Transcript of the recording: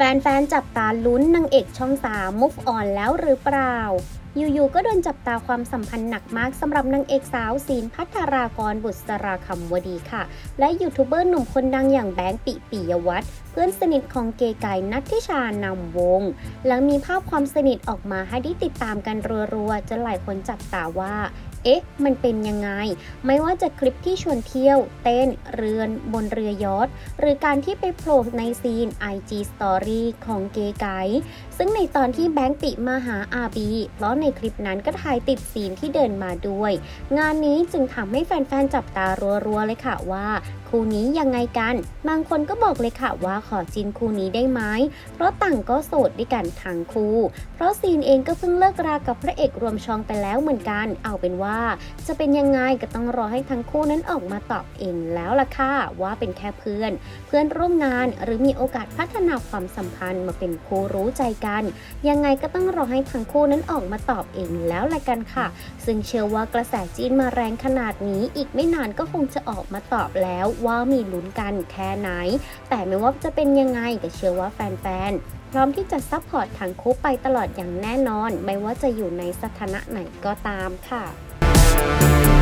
แฟนๆ จับตาลุ้นนางเอกช่องสามุกอ่อนแล้วหรือเปล่า อยู่ๆก็โดนจับตาความสัมพันธ์หนักมากสำหรับนางเอกสาวศีลพัทรากรบุษราคำวดีค่ะ และยูทูบเบอร์หนุ่มคนดังอย่างแบงค์ปิปิยวัฒน์เพื่อนสนิทของเกไก่นัททิชานำวง หลังมีภาพความสนิทออกมาให้ได้ติดตามกันรัวๆจนหลายคนจับตาว่าเอ๊ะ มันเป็นยังไง ไม่ว่าจะคลิปที่ชวนเที่ยว เต้น เรือน บนเรือยอทหรือการที่ไปโผล่ในซีน IG Story ของเกไกด์ซึ่งในตอนที่แบงค์ปิมาหาอาบีเพราะในคลิปนั้นก็ถ่ายติดซีนที่เดินมาด้วย งานนี้จึงทำให้แฟนๆจับตารัวๆเลยค่ะว่า คู่นี้ยังไงกัน บางคนก็บอกเลยค่ะว่าขอจินคู่นี้ได้ไหมเพราะต่างก็โสดด้วยกันทั้งคู่ เพราะซีนเองก็เพิ่งเลิกรากับพระเอกรวมช่องไปแล้วเหมือนกัน เอาเป็นว่า จะเป็นยังไงก็ต้องรอให้ทั้งคู่นั้นออกมาตอบเองแล้วล่ะค่ะว่าเป็นแค่เพื่อน เพื่อนร่วมงานหรือมีโอกาสพัฒนาความสัมพันธ์มาเป็นคู่รู้ใจกัน ยังไงก็ต้องรอให้ทั้งคู่นั้นออกมาตอบอบเองแล้วละกันค่ะ ซึ่งเชื่อว่ากระแสจีนมาแรงขนาดนี้ อีกไม่นานก็คงจะออกมาตอบแล้วว่ามีลุ้นกันแค่ไหน แต่ไม่ว่าจะเป็นยังไงก็เชื่อว่าแฟนๆพร้อมที่จะซัพพอร์ตทั้งคู่ไปตลอดอย่างแน่นอน ไม่ว่าจะอยู่ในสถานะไหนก็ตามค่ะ